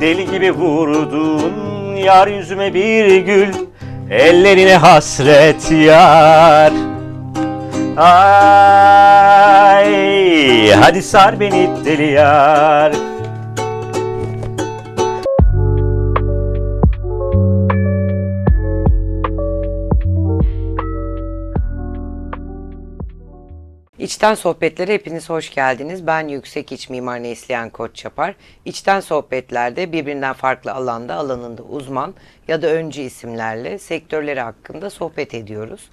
Deli gibi vurdun yar yüzüme bir gül. Ellerine hasret yar. Ay hadi sar beni deli yar İçten Sohbetlere hepiniz hoş geldiniz. Ben Yüksek İç Mimar Neslihan Koç Çapar. İçten Sohbetlerde birbirinden farklı alanda alanında uzman ya da öncü isimlerle sektörleri hakkında sohbet ediyoruz.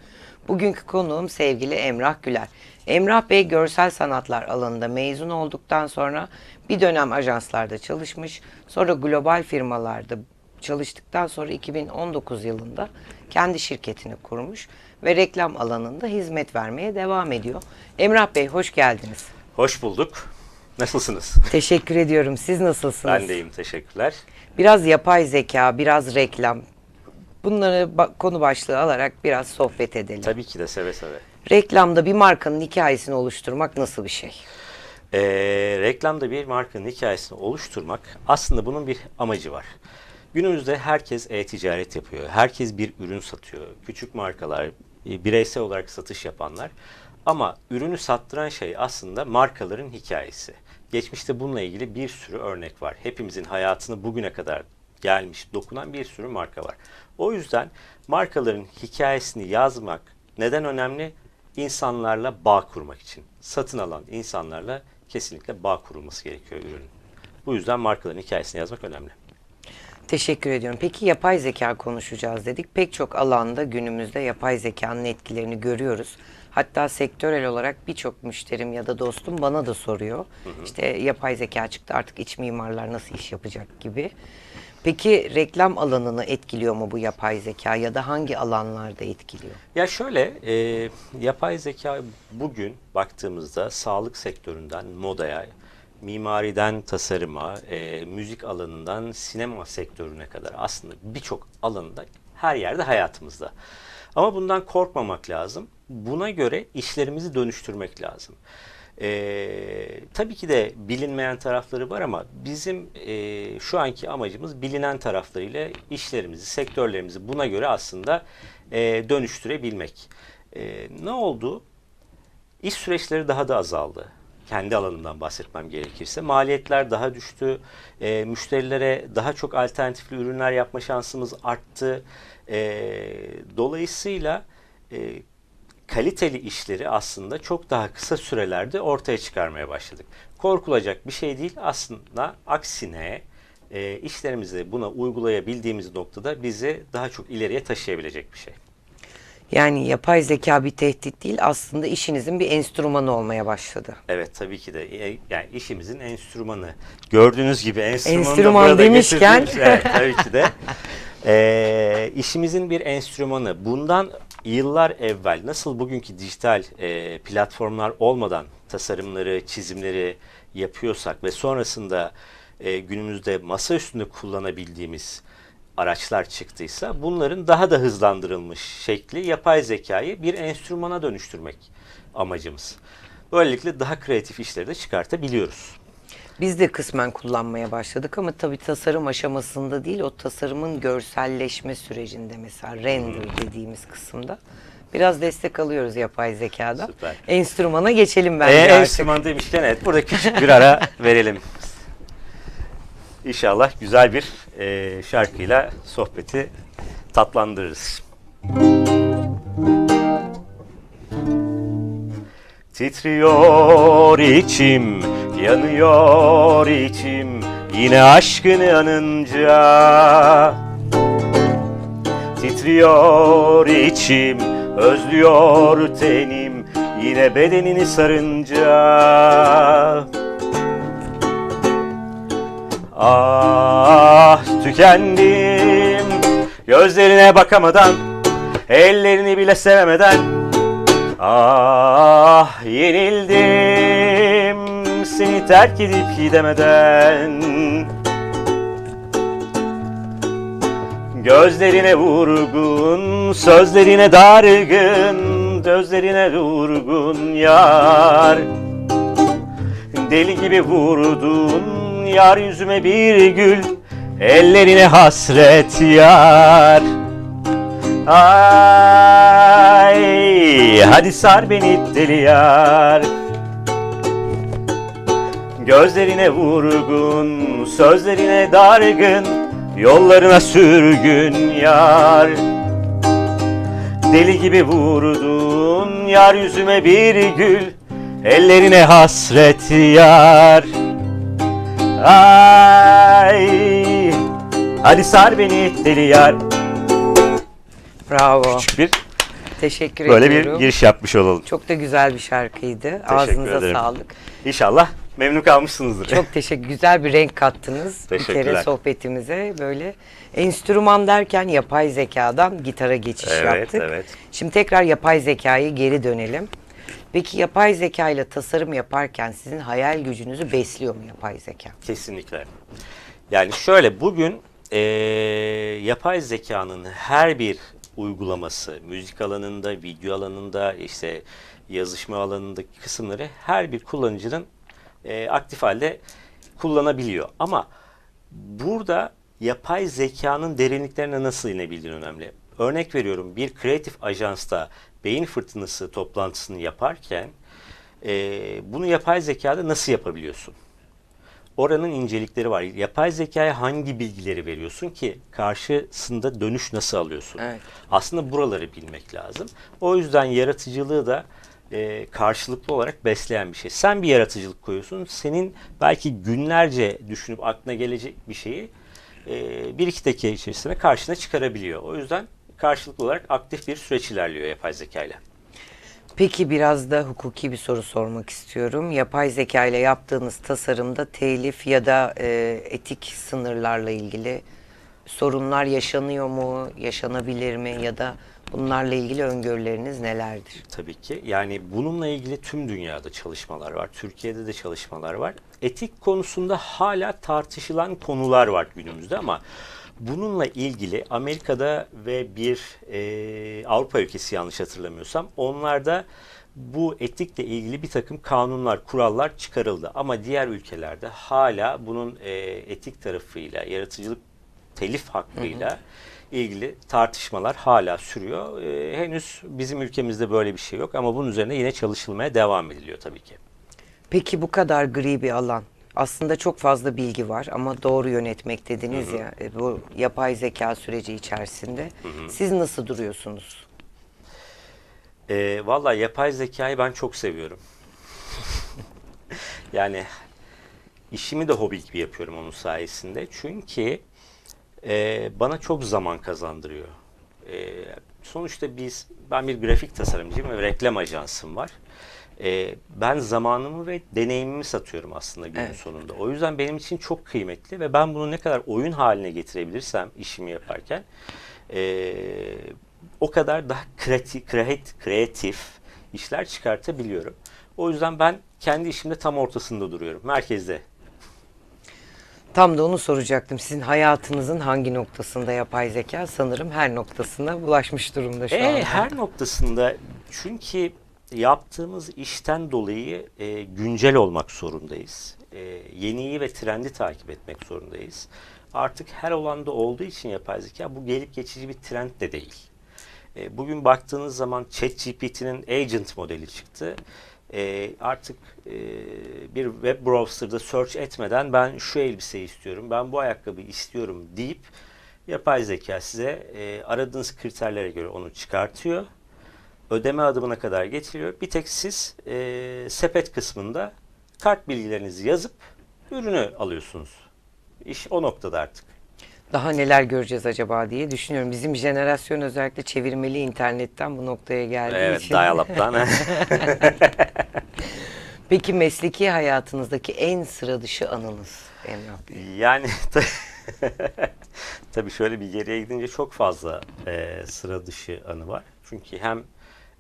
Bugünkü konuğum sevgili Emrah Güler. Emrah Bey görsel sanatlar alanında mezun olduktan sonra bir dönem ajanslarda çalışmış. Sonra global firmalarda çalıştıktan sonra 2019 yılında kendi şirketini kurmuş ve reklam alanında hizmet vermeye devam ediyor. Emrah Bey hoş geldiniz. Hoş bulduk. Nasılsınız? Teşekkür ediyorum. Siz nasılsınız? Ben deyim teşekkürler. Biraz yapay zeka, biraz reklam. Bunları ba- konu başlığı alarak biraz sohbet edelim. Tabii ki de seve seve. Reklamda bir markanın hikayesini oluşturmak nasıl bir şey? Ee, reklamda bir markanın hikayesini oluşturmak aslında bunun bir amacı var. Günümüzde herkes e-ticaret yapıyor. Herkes bir ürün satıyor. Küçük markalar, e, bireysel olarak satış yapanlar. Ama ürünü sattıran şey aslında markaların hikayesi. Geçmişte bununla ilgili bir sürü örnek var. Hepimizin hayatını bugüne kadar gelmiş, dokunan bir sürü marka var. O yüzden markaların hikayesini yazmak neden önemli? İnsanlarla bağ kurmak için. Satın alan insanlarla kesinlikle bağ kurulması gerekiyor ürünün. Bu yüzden markaların hikayesini yazmak önemli. Teşekkür ediyorum. Peki yapay zeka konuşacağız dedik. Pek çok alanda günümüzde yapay zekanın etkilerini görüyoruz. Hatta sektörel olarak birçok müşterim ya da dostum bana da soruyor. İşte yapay zeka çıktı artık iç mimarlar nasıl iş yapacak gibi. Peki reklam alanını etkiliyor mu bu yapay zeka ya da hangi alanlarda etkiliyor? Ya şöyle, e, yapay zeka bugün baktığımızda sağlık sektöründen modaya, mimariden tasarıma, e, müzik alanından sinema sektörüne kadar aslında birçok alanında her yerde hayatımızda. Ama bundan korkmamak lazım. Buna göre işlerimizi dönüştürmek lazım. Ee, tabii ki de bilinmeyen tarafları var ama bizim e, şu anki amacımız bilinen taraflarıyla işlerimizi, sektörlerimizi buna göre aslında e, dönüştürebilmek. E, ne oldu? İş süreçleri daha da azaldı. Kendi alanımdan bahsetmem gerekirse. Maliyetler daha düştü. E, müşterilere daha çok alternatifli ürünler yapma şansımız arttı. E, dolayısıyla e, kaliteli işleri aslında çok daha kısa sürelerde ortaya çıkarmaya başladık. Korkulacak bir şey değil. Aslında aksine e, işlerimizi buna uygulayabildiğimiz noktada bizi daha çok ileriye taşıyabilecek bir şey. Yani yapay zeka bir tehdit değil aslında işinizin bir enstrümanı olmaya başladı. Evet tabii ki de E, yani işimizin enstrümanı. Gördüğünüz gibi enstrümanı Enstrüman demişken-. Evet, tabii ki de. Ee, işimizin bir enstrümanı. Bundan yıllar evvel nasıl bugünkü dijital e, platformlar olmadan tasarımları, çizimleri yapıyorsak ve sonrasında e, günümüzde masa üstünde kullanabildiğimiz araçlar çıktıysa bunların daha da hızlandırılmış şekli yapay zekayı bir enstrümana dönüştürmek amacımız. Böylelikle daha kreatif işleri de çıkartabiliyoruz. Biz de kısmen kullanmaya başladık ama tabii tasarım aşamasında değil, o tasarımın görselleşme sürecinde mesela render dediğimiz kısımda biraz destek alıyoruz yapay zekada. Süper. Enstrümana geçelim Ee, bence artık. enstrüman demişken evet burada küçük bir ara verelim. İnşallah güzel bir e, şarkıyla sohbeti tatlandırırız. Titriyor içim, yanıyor içim Yine aşkını anınca Titriyor içim, özlüyor tenim Yine bedenini sarınca Ah tükendim. Gözlerine bakamadan Ellerini bile sevemeden Ah yenildim. Seni terk edip gidemeden. Gözlerine vurgun, sözlerine dargın, gözlerine vurgun yar. Deli gibi vurdun yar yüzüme bir gül Ellerine hasret yar. Ay hadi sar beni deli yar. Gözlerine vurgun, sözlerine dargın Yollarına sürgün yar. Deli gibi vurdun yar yüzüme bir gül Ellerine hasret yar Ay Hadi sar beni deli yar Bravo. Küçük bir Teşekkür böyle bir giriş yapmış olalım. Çok da güzel bir şarkıydı. Ağzınıza ederim. sağlık. İnşallah memnun kalmışsınızdır. Çok teşekkür. Güzel bir renk kattınız. Bir kere sohbetimize böyle. Enstrüman derken yapay zekadan gitara geçiş Evet, yaptık. evet. Şimdi tekrar yapay zekaya geri dönelim. Peki yapay zeka ile tasarım yaparken sizin hayal gücünüzü besliyor mu yapay zeka? Kesinlikle. Yani şöyle bugün eee, yapay zekanın her bir uygulaması, müzik alanında, video alanında, işte yazışma alanındaki kısımları her bir kullanıcının eee, aktif halde kullanabiliyor. Ama burada yapay zekanın derinliklerine nasıl inebildiğin önemli. Örnek veriyorum bir kreatif ajansta beyin fırtınası toplantısını yaparken eee, bunu yapay zekada nasıl yapabiliyorsun? Oranın incelikleri var. Yapay zekaya hangi bilgileri veriyorsun ki karşısında dönüş nasıl alıyorsun? Evet. Aslında buraları bilmek lazım. O yüzden yaratıcılığı da e, karşılıklı olarak besleyen bir şey. Sen bir yaratıcılık koyuyorsun. Senin belki günlerce düşünüp aklına gelecek bir şeyi e, bir iki dakika içerisinde karşına çıkarabiliyor. O yüzden karşılıklı olarak aktif bir süreç ilerliyor yapay zeka ile. Peki biraz da hukuki bir soru sormak istiyorum. Yapay zeka ile yaptığınız tasarımda telif ya da e, etik sınırlarla ilgili sorunlar yaşanıyor mu, yaşanabilir mi ya da bunlarla ilgili öngörüleriniz nelerdir? Tabii ki. Yani bununla ilgili tüm dünyada çalışmalar var. Türkiye'de de çalışmalar var. Etik konusunda hala tartışılan konular var günümüzde ama bununla ilgili Amerika'da ve bir e, Avrupa ülkesi yanlış hatırlamıyorsam onlarda bu etikle ilgili bir takım kanunlar, kurallar çıkarıldı. Ama diğer ülkelerde hala bunun e, etik tarafıyla, yaratıcılık telif hakkıyla ilgili tartışmalar hala sürüyor. Ee, henüz bizim ülkemizde böyle bir şey yok ama bunun üzerine yine çalışılmaya devam ediliyor tabii ki. Peki bu kadar gri bir alan. Aslında çok fazla bilgi var ama doğru yönetmek dediniz ya e, bu yapay zeka süreci içerisinde. Siz nasıl duruyorsunuz? Ee, Valla yapay zekayı ben çok seviyorum. yani işimi de hobi gibi yapıyorum onun sayesinde. Çünkü e, bana çok zaman kazandırıyor. E, sonuçta biz, ben bir grafik tasarımcıyım ve reklam ajansım var. E, ben zamanımı ve deneyimimi satıyorum aslında günün Evet. sonunda. O yüzden benim için çok kıymetli ve ben bunu ne kadar oyun haline getirebilirsem işimi yaparken e, o kadar daha kreatif, kreatif, kreatif işler çıkartabiliyorum. O yüzden ben kendi işimde tam ortasında duruyorum. Merkezde. Tam da onu soracaktım. Sizin hayatınızın hangi noktasında yapay zeka? Sanırım her noktasına ulaşmış durumda şu E, anda. her noktasında çünkü yaptığımız işten dolayı e, güncel olmak zorundayız. E, yeniyi ve trendi takip etmek zorundayız. Artık her olanda olduğu için yapay zeka bu gelip geçici bir trend de değil. E, bugün baktığınız zaman ChatGPT'nin agent modeli çıktı. E, artık e, bir web browser'da search etmeden ben şu elbiseyi istiyorum, ben bu ayakkabıyı istiyorum deyip yapay zeka size e, aradığınız kriterlere göre onu çıkartıyor. Ödeme adımına kadar getiriyor. Bir tek siz e, sepet kısmında kart bilgilerinizi yazıp ürünü alıyorsunuz. İş o noktada artık. Daha neler göreceğiz acaba diye düşünüyorum. Bizim jenerasyon özellikle çevirmeli internetten bu noktaya geldiği Evet, için. dial-up'tan. Peki mesleki hayatınızdaki en sıra dışı anınız Emrah Bey? Yani tabii şöyle bir geriye gidince çok fazla e, sıra dışı anı var. Çünkü hem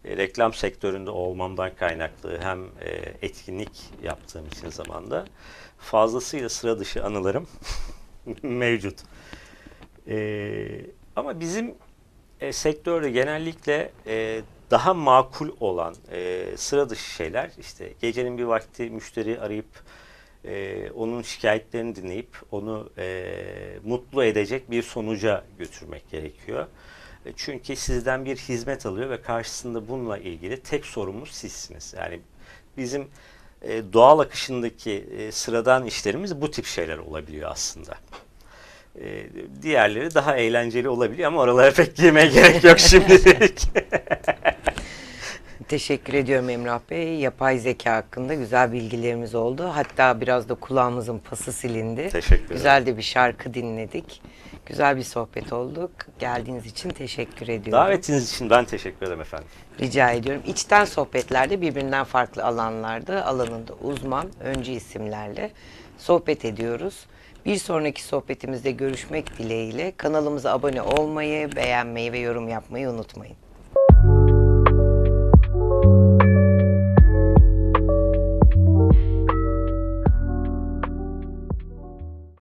e, reklam sektöründe olmamdan kaynaklı hem e, etkinlik yaptığım için zamanda fazlasıyla sıra dışı anılarım mevcut. E, ama bizim e, sektörde genellikle e, daha makul olan e, sıra dışı şeyler işte gecenin bir vakti müşteri arayıp e, onun şikayetlerini dinleyip onu e, mutlu edecek bir sonuca götürmek gerekiyor. E, Çünkü sizden bir hizmet alıyor ve karşısında bununla ilgili tek sorumuz sizsiniz. Yani bizim e, doğal akışındaki e, sıradan işlerimiz bu tip şeyler olabiliyor aslında. E, diğerleri daha eğlenceli olabiliyor ama oralara pek girmeye gerek yok şimdilik. Teşekkür ediyorum Emrah Bey. Yapay zeka hakkında güzel bilgilerimiz oldu. Hatta biraz da kulağımızın pası silindi. Teşekkür ederim. Güzel de bir şarkı dinledik. Güzel bir sohbet olduk. Geldiğiniz için teşekkür ediyorum. Davetiniz için ben teşekkür ederim efendim. Rica ediyorum. İçten sohbetlerde birbirinden farklı alanlarda alanında uzman, öncü isimlerle sohbet ediyoruz. Bir sonraki sohbetimizde görüşmek dileğiyle kanalımıza abone olmayı, beğenmeyi ve yorum yapmayı unutmayın.